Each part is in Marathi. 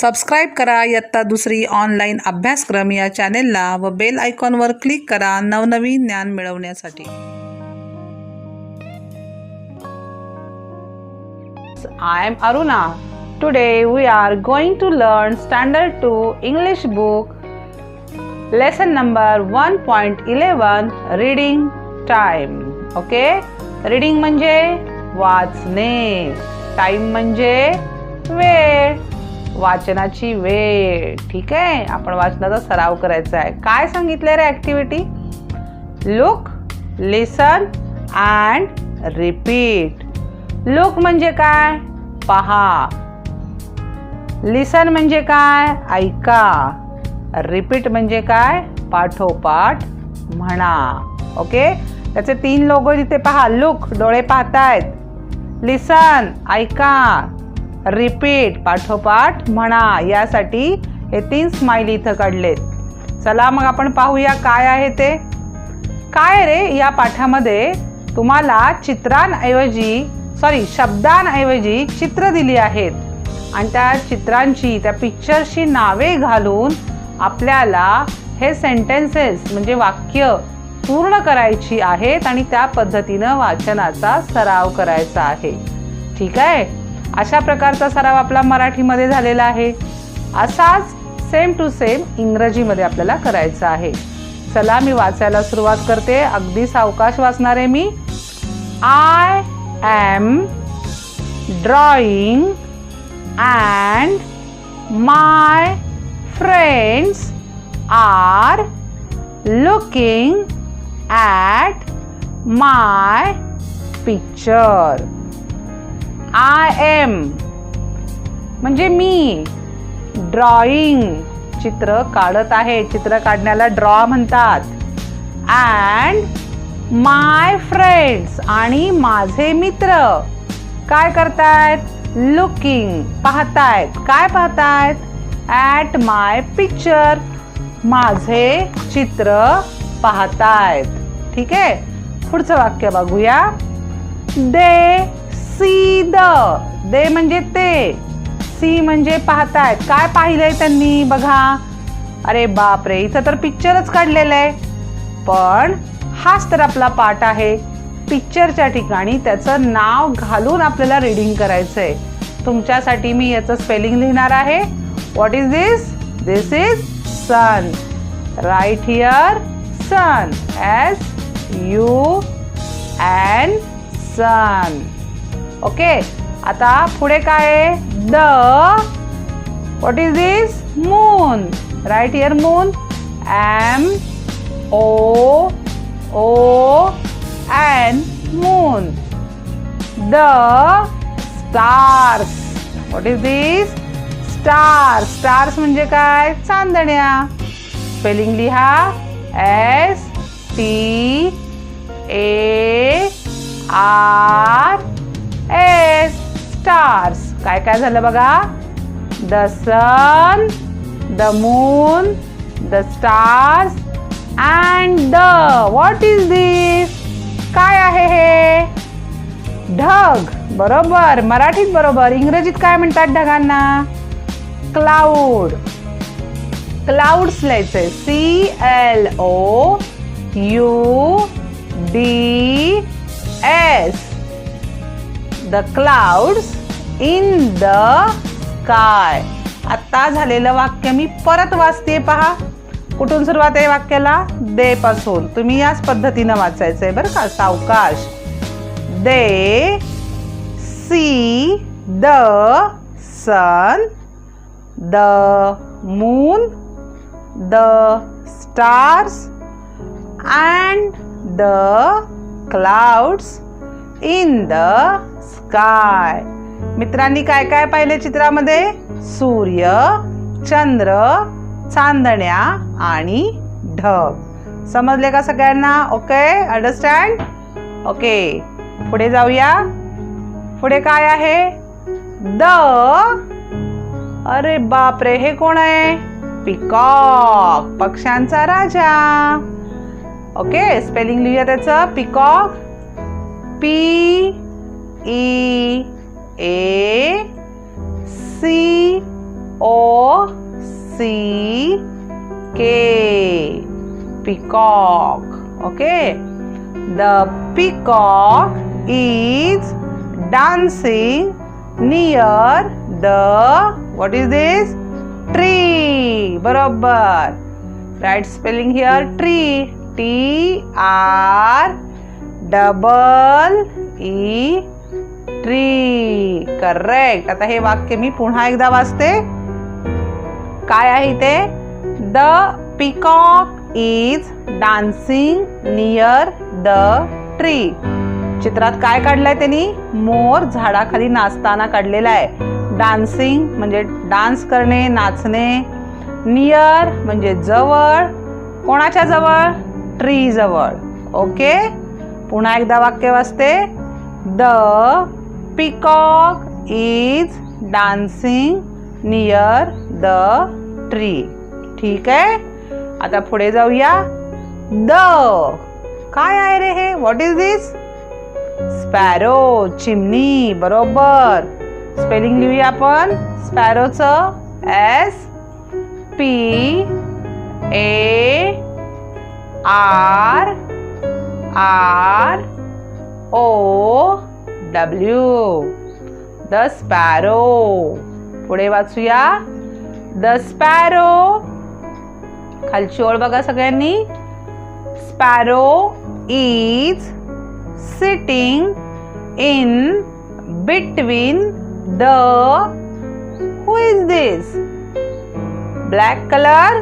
सबस्क्राईब करा. इयत्ता दुसरी ऑनलाईन अभ्यासक्रम या चॅनेलला व बेल आयकॉनवर क्लिक करा नवनवीन ज्ञान मिळवण्यासाठी. I M Aruna today we are going to learn standard two English book lesson number one point eleven reading time okay reading म्हणजे वाचणे. टाइम म्हणजे वेळ. वाचनाची वेळ. ठीक आहे? आपण वाचनाचा सराव करायचा आहे. काय सांगितलं रे activity look listen and repeat look म्हणजे काय? पहा. लिसन म्हणजे काय? ऐका. रिपीट म्हणजे काय? पाठोपाठ म्हणा. ओके त्याचे तीन लोगो तिथे पहा. लुक डोळे पाहतायत. लिसन ऐका. रिपीट पाठोपाठ म्हणा यासाठी हे तीन स्माईल इथं काढलेत. चला मग आपण पाहूया काय आहे ते. काय रे या पाठामध्ये तुम्हाला चित्रांऐवजी सॉरी शब्दांऐवजी चित्र दिली आहेत. आणि त्या चित्रांची त्या पिक्चरची नावे घालून आपल्याला हे सेंटेन्सेस म्हणजे वाक्य पूर्ण करायची आहेत आणि त्या पद्धतीनं वाचनाचा सराव करायचा आहे. ठीक आहे? अशा प्रकारचा सराव आपला मराठीमध्ये झालेला आहे. असाच सेम टू सेम इंग्रजीमध्ये आपल्याला करायचा आहे. चला मी वाचायला सुरुवात करते. अगदी सावकाश वाचणार आहे मी. I am drawing and my friends are looking at my picture I am म्हणजे मी. ड्रॉइंग चित्र काढत आहे. चित्र काढण्याला ड्रॉ म्हणतात. अँड माय फ्रेंड्स आणि माझे मित्र. काय करतायत? लुकिंग पाहतायत. काय पाहतायत? ॲट माय पिक्चर माझे चित्र पाहतायत. ठीक आहे? पुढचं वाक्य बघूया. दे सी द दे म्हणजे ते. सी म्हणजे पाहतायत. काय पाहिलंय त्यांनी? बघा. अरे बापरे इथं तर पिक्चरच काढलेलं आहे. पण हाच तर आपला पाठ आहे. पिक्चरच्या ठिकाणी त्याचं नाव घालून आपल्याला रीडिंग करायचं आहे तुमच्यासाठी मी याचं स्पेलिंग लिहिणार आहे. What is this this is sun right here sun S U and sun okay? आता पुढे काय आहे? The what is this moon right here moon M O O N moon the stars what is this star stars म्हणजे काय? चांदण्या. स्पेलिंग लिहा. S T A R S stars काय काय झालं बघा? The sun the moon the stars and the what is this काय आहे हे? ढग. बरोबर. मराठीत बरोबर. इंग्रजीत काय म्हणतात ढगांना? क्लाउड क्लाउड्स लिहायचे C L O U D S the clouds in the sky आत्ता झालेलं वाक्य मी परत वाचते पहा. कुठून सुरुवात आहे वाक्याला? दे पासून तुम्ही याच पद्धतीनं वाचायचं आहे बरं का सावकाश. They see the sun the moon the stars and the clouds. In the sky मित्रांनी काय काय पाहिले चित्रामध्ये? सूर्य चंद्र चांदण्या आणि ढग. समजले का सगळ्यांना? ओके अंडरस्टँड ओके पुढे जाऊया. पुढे काय आहे? द अरे बापरे हे कोण आहे? पिकॉक पक्ष्यांचा राजा. ओके स्पेलिंग लिहूया त्याचं. Peacock P E A C O C K. Peacock. Okay. The peacock is dancing near the what is this? Tree. Barabar. Right spelling here? Tree. T r double E tree. Correct आता हे वाक्य मी पुन्हा एकदा वाचते. काय आहे ते the peacock is dancing near the tree चित्रात काय काढलंय त्यांनी? मोर झाडाखाली नाचताना काढलेला आहे. डान्सिंग म्हणजे डान्स करणे नाचणे. नियर म्हणजे जवळ. कोणाच्या जवळ? ट्री जवळ. ओके पुन्हा एकदा वाक्य वाचते. The peacock is dancing near the tree ठीक आहे? आता पुढे जाऊया. द काय आहे रे हे? व्हॉट इज दिस स्पॅरो चिमणी बरोबर. स्पेलिंग लिहूया आपण. स्पॅरोचं S P A R R O W the sparrow पुढे वाचूया. द स्पॅरो खालची ओळ बघा सगळ्यांनी. Sparrow is sitting in between the who is this black colour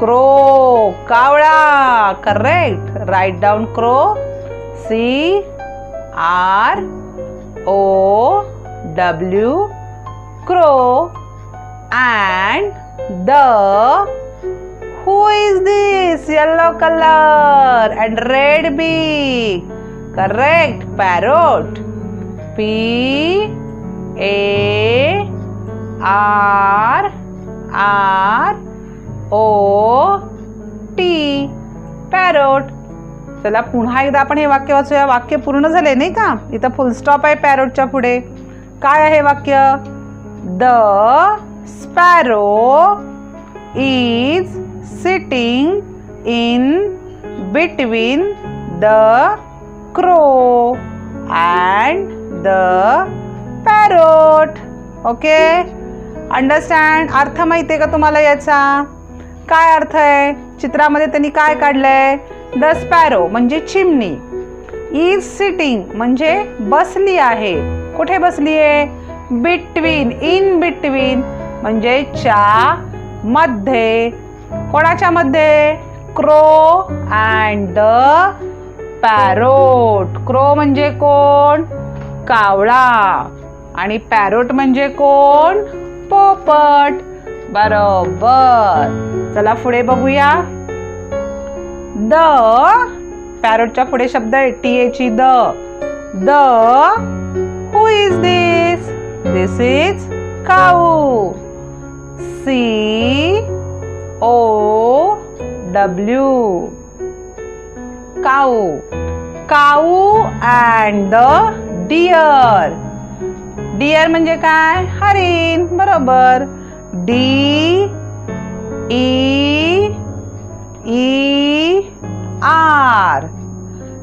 crow. Kavra correct. Write down crow. C r o w. Crow. And the who is this? Yellow color and red beak correct. Parrot. P a r r. O T parrot. चला पुन्हा एकदा आपण हे वाक्य वाचूया. वाक्य पूर्ण झाले नाही का? इथं फुलस्टॉप आहे पॅरोटच्या पुढे. काय आहे वाक्य? The sparrow is sitting in between the crow and the parrot okay understand अर्थ माहिती आहे का तुम्हाला याचा? काय अर्थ आहे? चित्रामध्ये त्यांनी काय काढलंय? द स्पॅरो म्हणजे चिमणी. इज सिटिंग म्हणजे बसली आहे. कुठे बसली आहे? बिटवीन इन बिटवीन म्हणजे च्या मध्ये. कोणाच्या मध्ये? Crow and the parrot crow म्हणजे कोण? कावळा. आणि पॅरोट म्हणजे कोण? पोपट. बरोबर. चला पुढे बघूया. द पॅरोटच्या पुढे शब्द आहे T H E the. The who is this this is cow. C O W cow. Cow and the deer deer म्हणजे काय? हरिण. बरोबर. D E E R.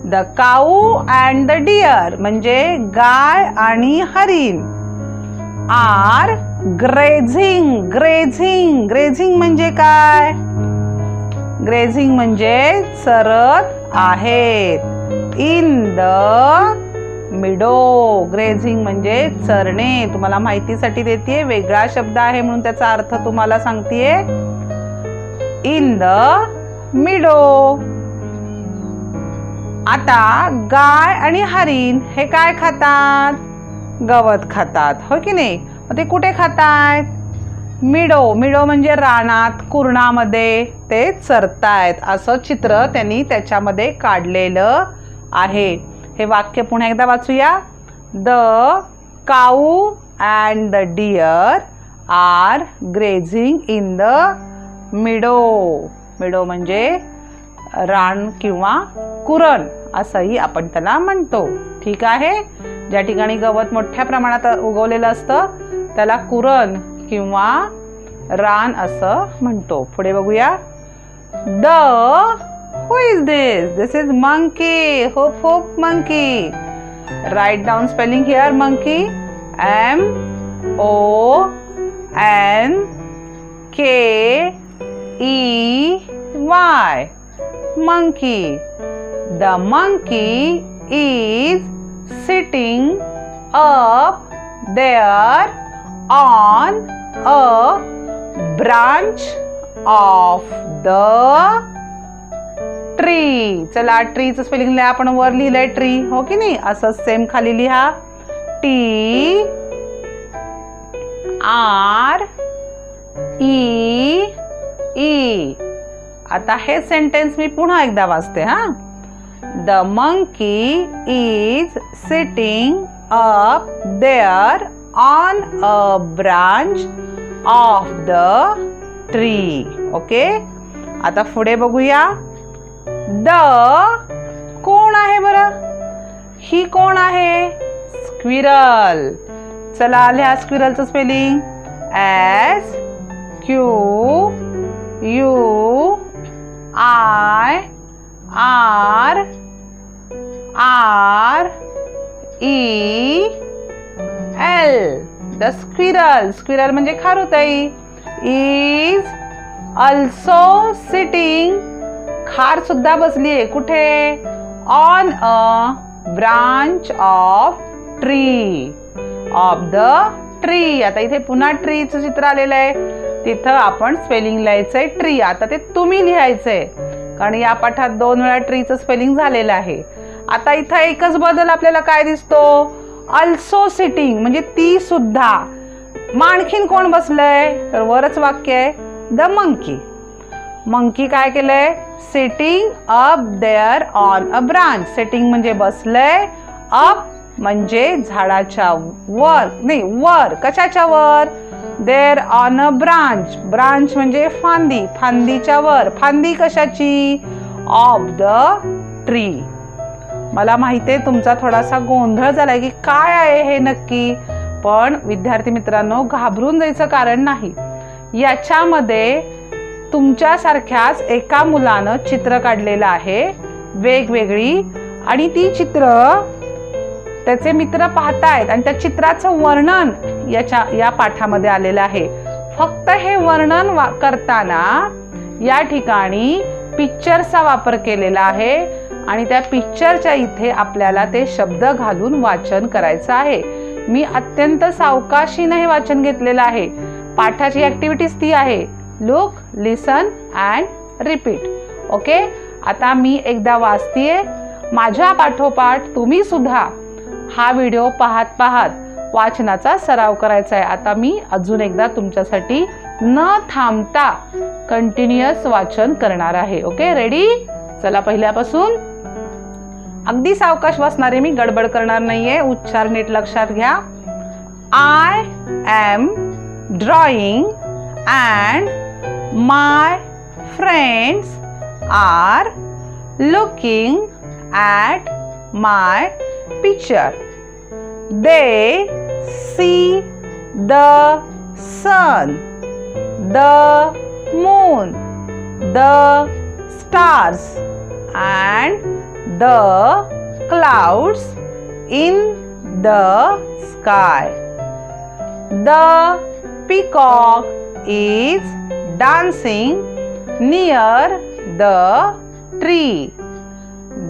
The cow and the deer म्हणजे गाय आणि हरिण. आर ग्रेझिंग ग्रेझिंग ग्रेझिंग म्हणजे काय? ग्रेझिंग म्हणजे चरत आहेत. इन द मिडो ग्रेझिंग म्हणजे चरणे. तुम्हाला माहितीसाठी देते वेगळा शब्द आहे म्हणून त्याचा अर्थ तुम्हाला सांगतेय. इन द मिडो आता गाय आणि हरिण हे काय खातात? गवत खातात. हो की नाही? मग ते कुठे खातात मिडो. मिडो म्हणजे रानात कुरणामध्ये ते चरतायत. असं चित्र त्यांनी त्याच्यामध्ये काढलेलं आहे. हे वाक्य पुन्हा एकदा वाचूया. The cow and the deer are grazing in the meadow meadow म्हणजे रान किंवा कुरण असंही आपण त्याला म्हणतो. ठीक आहे? ज्या ठिकाणी गवत मोठ्या प्रमाणात उगवलेलं असतं त्याला कुरण किंवा रान असं म्हणतो. पुढे बघूया. The Who is this? This is monkey. Hope, hope, monkey. Write down spelling here monkey. M O N K E Y. Monkey. The monkey is sitting up there on a branch of the tree. चला ट्रीचं स्पेलिंग लिहा आपण वर लिहिलंय ट्री हो की नाही? असं सेम खाली लिहा. टी आर ई ई आता हे सेंटेन्स मी पुन्हा एकदा वाचते हा. The monkey is sitting up there on a branch of the tree okay आता पुढे बघूया. द कोण आहे बरं? ही कोण आहे? स्क्विरल. चला लिहा स्क्विरलचं spelling S Q U I R R E L the squirrel squirrel म्हणजे खारुताई. इज अल्सो सिटिंग खार सुद्धा बसली आहे. कुठे? On a branch of tree of the tree आता इथे पुन्हा ट्रीचं चित्र आलेलं आहे. तिथं आपण स्पेलिंग लिहायचंय ट्री आता ते तुम्ही लिहायचंय. कारण या पाठात दोन वेळा ट्रीचं स्पेलिंग झालेलं आहे. आता इथं एकच बदल आपल्याला काय दिसतो? अल्सो सिटिंग म्हणजे ती सुद्धा. मग आणखीन कोण बसलंय? तर वरच वाक्य आहे. द मंकी मंकी काय केलंय? Sitting up there on a branch sitting म्हणजे बसलंय. अप म्हणजे झाडाच्या वर. नाही वर. कशाच्या वर? There on a branch branch म्हणजे फांदी. फांदीच्या वर. फांदी कशाची? ऑफ द ट्री मला माहिती आहे तुमचा थोडासा गोंधळ झालाय की काय आहे हे नक्की. पण विद्यार्थी मित्रांनो घाबरून जायचं कारण नाही. याच्यामध्ये तुमच्यासारख्याच एका मुलानं चित्र काढलेलं आहे वेगवेगळी. आणि ती चित्र त्याचे मित्र पाहतायत आणि त्या चित्राचं वर्णन याच्या या पाठामध्ये आलेलं आहे. फक्त हे वर्णन वा करताना या ठिकाणी पिक्चरचा वापर केलेला आहे आणि त्या पिक्चरच्या इथे आपल्याला ते शब्द घालून वाचन करायचं आहे. मी अत्यंत सावकाशीनं हे वाचन घेतलेलं आहे. पाठाची ऍक्टिव्हिटीज ती आहे. Look listen and repeat okay आता मी एकदा वाचतीये. माझ्या पाठोपाठ तुम्ही सुद्धा हा व्हिडिओ पाहत पाहत वाचनाचा सराव करायचा आहे आता मी अजून एकदा तुमच्यासाठी न थांबता कंटिन्युअस वाचन करणार आहे. ओके रेडी चला पहिल्यापासून. अगदी सावकाश वाचणारे मी गडबड करणार नाहीये. उच्चार नीट लक्षात घ्या. I am drawing and My friends are looking at my picture. They see the sun, the moon, the stars, and the clouds in the sky. The peacock is dancing near the tree.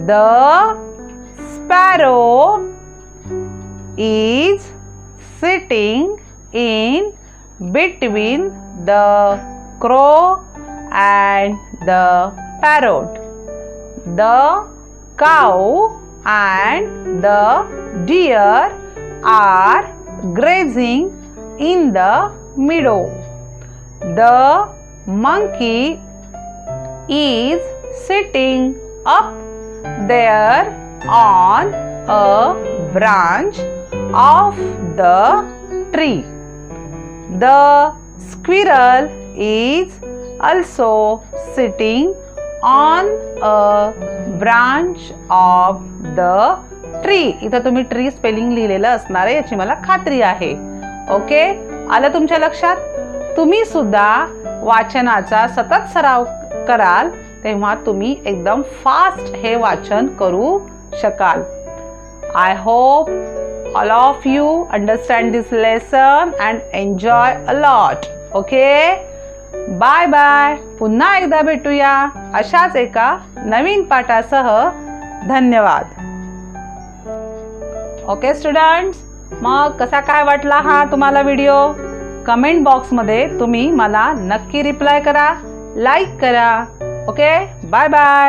The sparrow is sitting in between the crow and the parrot. The cow and the deer are grazing in the meadow. The monkey is sitting up there on a branch of the tree. The squirrel is also sitting on a branch of the tree इथं तुम्ही ट्री स्पेलिंग लिहिलेलं असणार आहे याची मला खात्री आहे ओके आलं तुमच्या लक्षात तुम्ही सुद्धा वाचनाचा सतत सराव कराल तेव्हा तुम्ही एकदम फास्ट हे वाचन करू शकाल. I hope all of you understand this lesson and enjoy a lot okay bye bye पुन्हा एकदा भेटूया अशाच एका नवीन पाठासह. धन्यवाद. ओके स्टुडंट्स मग कसा काय वाटला हा तुम्हाला व्हिडिओ कमेंट बॉक्समध्ये तुम्ही मला नक्की रिप्लाय करा लाईक करा. Okay bye bye